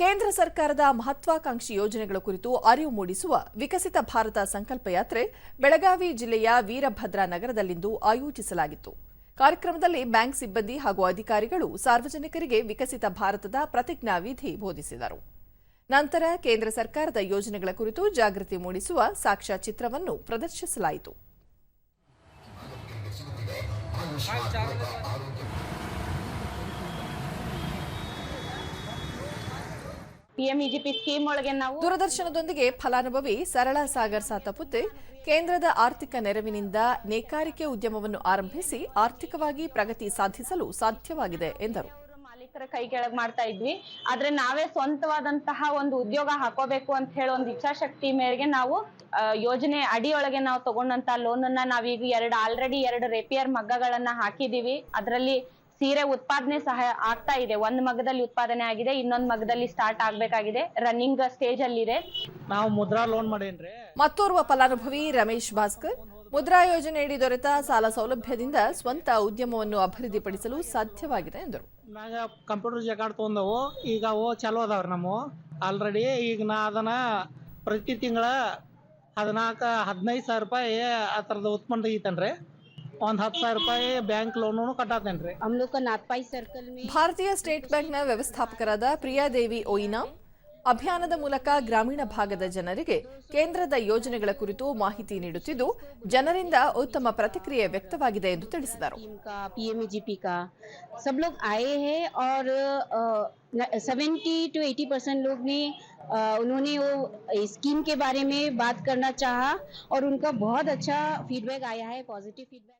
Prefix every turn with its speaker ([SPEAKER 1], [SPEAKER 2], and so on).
[SPEAKER 1] ಕೇಂದ್ರ ಸರ್ಕಾರದ ಮಹತ್ವಾಕಾಂಕ್ಷಿ ಯೋಜನೆಗಳ ಕುರಿತು ಅರಿವು ಮೂಡಿಸುವ ವಿಕಸಿತ ಭಾರತ ಸಂಕಲ್ಪ ಯಾತ್ರೆ ಬೆಳಗಾವಿ ಜಿಲ್ಲೆಯ ವೀರಭದ್ರ ನಗರದಲ್ಲಿಂದು ಆಯೋಜಿಸಲಾಗಿತ್ತು. ಕಾರ್ಯಕ್ರಮದಲ್ಲಿ ಬ್ಯಾಂಕ್ ಸಿಬ್ಬಂದಿ ಹಾಗೂ ಅಧಿಕಾರಿಗಳು ಸಾರ್ವಜನಿಕರಿಗೆ ವಿಕಸಿತ ಭಾರತದ ಪ್ರತಿಜ್ಞಾ ವಿಧಿ ಬೋಧಿಸಿದರು. ನಂತರ ಕೇಂದ್ರ ಸರ್ಕಾರದ ಯೋಜನೆಗಳ ಕುರಿತು ಜಾಗೃತಿ ಮೂಡಿಸುವ ಸಾಕ್ಷ್ಯಚಿತ್ರವನ್ನು ಪ್ರದರ್ಶಿಸಲಾಯಿತು.
[SPEAKER 2] ಪಿಎಂಇಜಿಪಿ ಸ್ಕೀಮ್ ಒಳಗೆ ನಾವು
[SPEAKER 1] ದೂರದರ್ಶನದೊಂದಿಗೆ ಫಲಾನುಭವಿ ಸರಳ ಸಾಗರ್ ಸಾತಪುತ್ತೆ ಕೇಂದ್ರದ ಆರ್ಥಿಕ ನೆರವಿನಿಂದ ನೇಕಾರಿಕೆ ಉದ್ಯಮವನ್ನು ಆರಂಭಿಸಿ ಆರ್ಥಿಕವಾಗಿ ಪ್ರಗತಿ ಸಾಧಿಸಲು ಸಾಧ್ಯವಾಗಿದೆ ಎಂದರು.
[SPEAKER 2] ಮಾಲೀಕರ ಕೈ ಕೆಳಗ್ ಮಾಡ್ತಾ ಇದ್ವಿ. ಆದ್ರೆ ನಾವೇ ಸ್ವಂತವಾದಂತಹ ಒಂದು ಉದ್ಯೋಗ ಹಾಕೋಬೇಕು ಅಂತ ಹೇಳಿ ಒಂದು ಇಚ್ಛಾಶಕ್ತಿ ಮೇರೆಗೆ ನಾವು ಯೋಜನೆ ಅಡಿಯೊಳಗೆ ನಾವು ತಗೊಂಡಂತ ಲೋನ್ ಅನ್ನ ನಾವೀಗ ಎರಡು ಆಲ್ರೆಡಿ ಎರಡು ರೇಪಿಯರ್ ಮಗ್ಗಗಳನ್ನ ಹಾಕಿದೀವಿ. ಅದರಲ್ಲಿ ಸೀರೆ ಉತ್ಪಾದನೆ ಸಹ ಆಗ್ತಾ ಇದೆ. ಒಂದ್ ಮಗದಲ್ಲಿ ಉತ್ಪಾದನೆ ಆಗಿದೆ ಇನ್ನೊಂದ್ ಮಗದಲ್ಲಿ ಸ್ಟಾರ್ಟ್ ಆಗ್ಬೇಕಾಗಿದೆ. ರನ್ನಿಂಗ್ ಸ್ಟೇಜ್ ಅಲ್ಲಿದೆ
[SPEAKER 3] ನಾವು ಮುದ್ರಾ ಲೋನ್ ಮಾಡೇನ್ರಿ?
[SPEAKER 1] ಮತ್ತೋರ್ವ ಫಲಾನುಭವಿ ರಮೇಶ್ ಭಾಸ್ಕರ್ ಮುದ್ರಾ ಯೋಜನೆಯಡಿ ದೊರೆತ ಸಾಲ ಸೌಲಭ್ಯದಿಂದ ಸ್ವಂತ ಉದ್ಯಮವನ್ನು ಅಭಿವೃದ್ಧಿಪಡಿಸಲು ಸಾಧ್ಯವಾಗಿದೆ ಎಂದರು.
[SPEAKER 3] ಕಂಪ್ಯೂಟರ್ ಜಗಾಡ್ ತಗೊಂಡವು. ಈಗ ಅವು ಚಲೋ ಅದಾವ್ರಿ ನಮ್ಮ ಆಲ್ರೆಡಿ ಈಗ ನಾ ಅದನ್ನ ಪ್ರತಿ ತಿಂಗಳ ಹದಿನಾಲ್ಕು ಹದಿನೈದು ಸಾವಿರ ರೂಪಾಯಿ ಆ ಥರದ ಉತ್ಪನ್ನ ತೆಗಿತೇನ್ರಿ. ಒಂದು ಹತ್ತು ಸಾವಿರ ರೂಪಾಯಿ ಬ್ಯಾಂಕ್ ಲೋನು ಕಟ್ಟಾತೇನ್ರಿ
[SPEAKER 4] हम लोग का नाथपाई सर्कल में
[SPEAKER 1] ಭಾರತೀಯ ಸ್ಟೇಟ್ ಬ್ಯಾಂಕ್ನ ವ್ಯವಸ್ಥಾಪಕರಾದ ಪ್ರಿಯಾದೇವಿ ಓಯಿನಾ ಅಭಿಯಾನದ ಮೂಲಕ ಗ್ರಾಮೀಣ ಭಾಗದ ಜನರಿಗೆ ಕೇಂದ್ರದ ಯೋಜನೆಗಳ ಕುರಿತು ಮಾಹಿತಿ ನೀಡುತ್ತಿದ್ದು ಜನರಿಂದ ಉತ್ತಮ ಪ್ರತಿಕ್ರಿಯೆ ವ್ಯಕ್ತವಾಗಿದೆ ಎಂದು ತಿಳಿಸಿದರು
[SPEAKER 4] टीम का पीएमईजीपी का सब लोग आए हैं और सेवेंटी टू एटी परसेंट लोग ने अ, उन्होंने वो स्कीम के बारे में बात करना चाहा और उनका बहुत अच्छा फीडबैक आया है पॉजिटिव फीडबैक